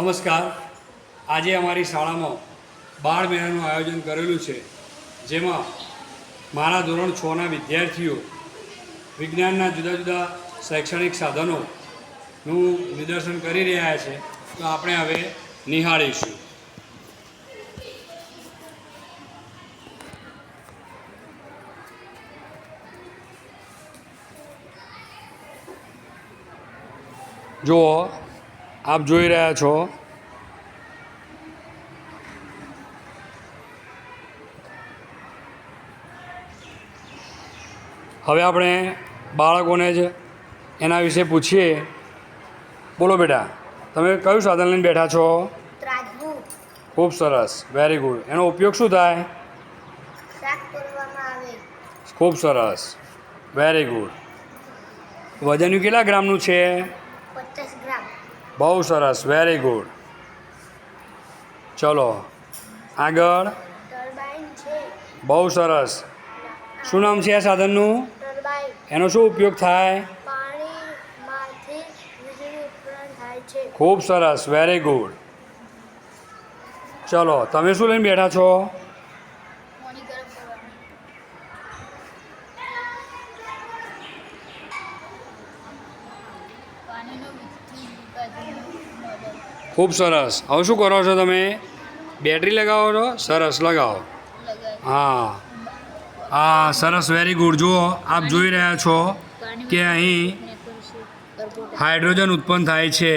નમસ્કાર. આજે અમારી શાળામાં બાળ મેળાનું આયોજન કરેલું છે, જેમાં મારા ધોરણ છના વિદ્યાર્થીઓ વિજ્ઞાનના જુદા જુદા શૈક્ષણિક સાધનોનું નિદર્શન કરી રહ્યા છે. તો આપણે હવે નિહાળીશું. જુઓ, આપ જોઈ રહ્યા છો હવે આપણે બાળકોને જ એના વિશે પૂછીએ. બોલો બેટા તમે કયું સાધન લઈને બેઠા છો? ખૂબ સરસ વેરી ગુડ એનો ઉપયોગ શું થાય? ખૂબ સરસ વેરી ગુડ વજન કેટલા ગ્રામનું છે? બહુ સરસ વેરી ગુડ ચલો આગળ. બહુ સરસ. શું નામ છે આ સાધનનું? એનો શું ઉપયોગ થાય? પાણીમાંથી વીજળી ઉત્પન્ન થાય છે. ખૂબ સરસ વેરી ગુડ ચલો તમે શું લઈને બેઠા છો? પાણી ગરમ કરવાનું. પાણીનો વિદ્યુત વિભાજનનો મોડલ. ખૂબ સરસ. હવે શું કરો છો તમે? બેટરી લગાવો છો? સરસ લગાવો. હા. હા સરસ વેરી ગુડ જુઓ, આપ જોઈ રહ્યા છો કે અહીં હાઇડ્રોજન ઉત્પન્ન થાય છે.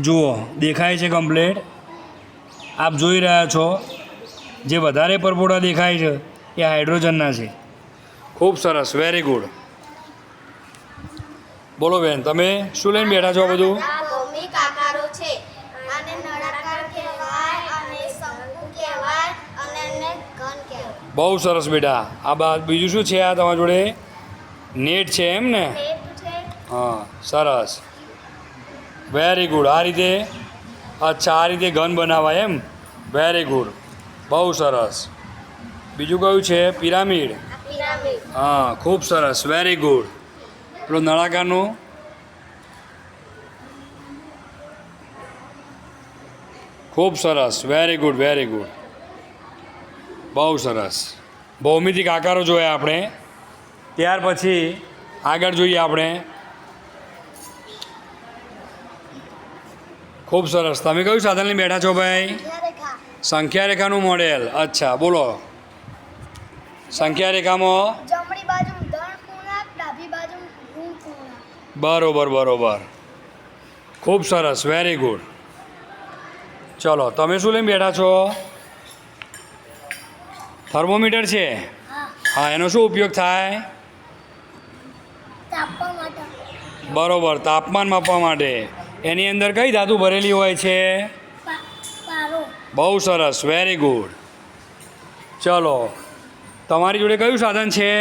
જુઓ, દેખાય છે કમ્પ્લેટ આપ જોઈ રહ્યા છો, જે વધારે પરપોટા દેખાય છે, એ હાઇડ્રોજનના છે. ખૂબ સરસ વેરી ગુડ બોલો બેન, તમે શું લઈને બેઠા છો બધું આ ભૌમિક આકારો છે આને નળાકાર કહેવાય અને શંકુ કહેવાય અને એને ઘન કહેવાય બહુ સરસ બેટા. આ બાદ બીજું શું છે આ તમારા જોડે? નેટ છે એમ ને? હા સરસ. વેરી ગુડ આ રીતે અચ્છા આ રીતે ઘન બનાવાય એમ? વેરી ગુડ બહુ સરસ. બીજું કયું છે? પિરામિડ? હા ખૂબ સરસ. વેરી ગુડ પેલો નળાકારનું? ખૂબ સરસ. વેરી ગુડ વેરી ગુડ બહુ સરસ. ભૌમિતિક આકારો જોયા આપણે. ત્યાર પછી આગળ જોઈએ આપણે. ખૂબ સરસ. તમે કયું સાધન લઈને બેઠા છો ભાઈ? સંખ્યા રેખાનું મોડેલ. અચ્છા બોલો. સંખ્યા રેખામાં બરોબર બરોબર. ખૂબ સરસ. વેરી ગુડ ચલો તમે શું લઈને બેઠા છો? થર્મોમીટર છે? હા એનો શું ઉપયોગ થાય? બરોબર તાપમાન માપવા માટે. એની અંદર કઈ ધાતુ ભરેલી હોય છે? બહુ સરસ વેરી ગુડ ચલો તમારી જોડે કયું સાધન છે?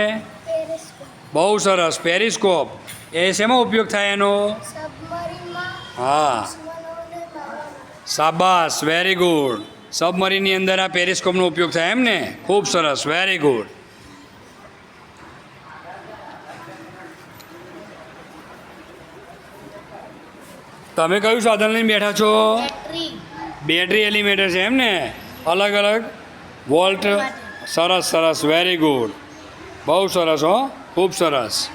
બહુ સરસ પેરિસ્કોપ. એ શેમાં ઉપયોગ થાય એનો? હા. શાબાશ વેરી ગુડ સબમરીનની અંદર આ પેરિસ્કોપનો ઉપયોગ થાય એમ ને? ખૂબ સરસ. વેરી ગુડ તમે કયું સાધન લઈને બેઠા છો? બેટરી બેટરી એલિમેટર છે એમ ને? અલગ અલગ. વોલ્ટ સરસ સરસ. વેરી ગુડ બહુ સરસ હો. ખૂબ સરસ.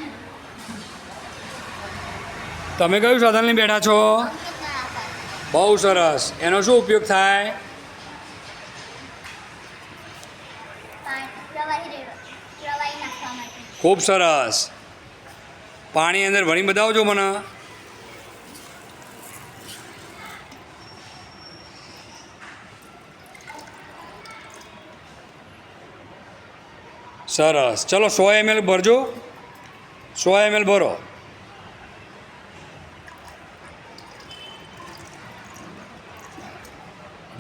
તમે કયું સાધન લઈને બેઠા છો? બહુ સરસ. એનો શું ઉપયોગ થાય? ખૂબ સરસ. પાણી અંદર ભણી બતાવજો મને. સરસ. ચલો સો એમએલ ભરજો. સો એમએલ ભરો.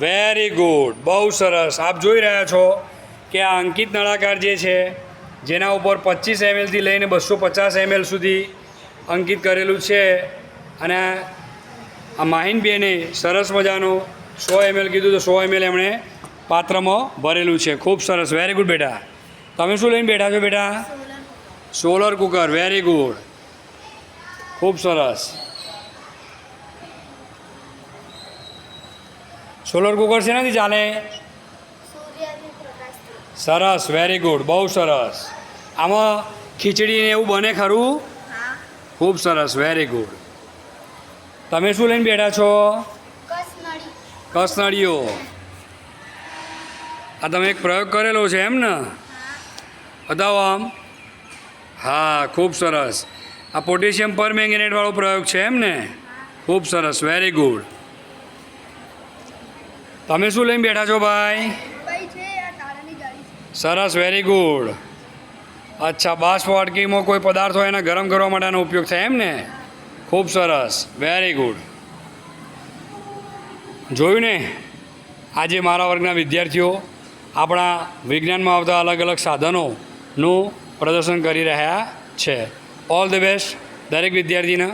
વેરી ગુડ બહુ સરસ. આપ જોઈ રહ્યા છો કે આ અંકિત નળાકાર જે છે જેના ઉપર પચીસ એમએલથી લઈને બસો પચાસ એમએલ સુધી અંકિત કરેલું છે. અને આ માહિનબેને સરસ મજાનું સો એમએલ કીધું તો સો એમએલ એમણે પાત્રમાં ભરેલું છે. ખૂબ સરસ. વેરી ગુડ બેટા. તમે શું લઈને બેઠા છો બેટા? સોલર કુકર વેરી ગુડ ખૂબ સરસ. સોલર કુકર શેનાથી ચાલે? સરસ વેરી ગુડ બહુ સરસ. આમાં ખીચડીને એવું બને ખરું? ખૂબ સરસ વેરી ગુડ તમે શું લઈને બેઠા છો? કસનળીઓ. આ તમે એક પ્રયોગ કરેલો છે એમ ને? બતાવો આમ. હા ખૂબ સરસ. આ પોટેશિયમ પર મેંગેનેટવાળો પ્રયોગ છે એમ ને? ખૂબ સરસ વેરી ગુડ તમે શું લઈને બેઠા છો ભાઈ ભાઈ છે આ તારાની ગાડી સરસ વેરી ગુડ અચ્છા બાષ્પ વાટકીમાં કોઈ પદાર્થ હોય એને ગરમ કરવા માટેનો ઉપયોગ થાય એમ ને? ખૂબ સરસ વેરી ગુડ જોયું ને? આજે મારા વર્ગના વિદ્યાર્થીઓ આપણા વિજ્ઞાનમાં આવતા અલગ અલગ સાધનોનું પ્રદર્શન કરી રહ્યા છે. ઓલ ધ બેસ્ટ દરેક વિદ્યાર્થીને.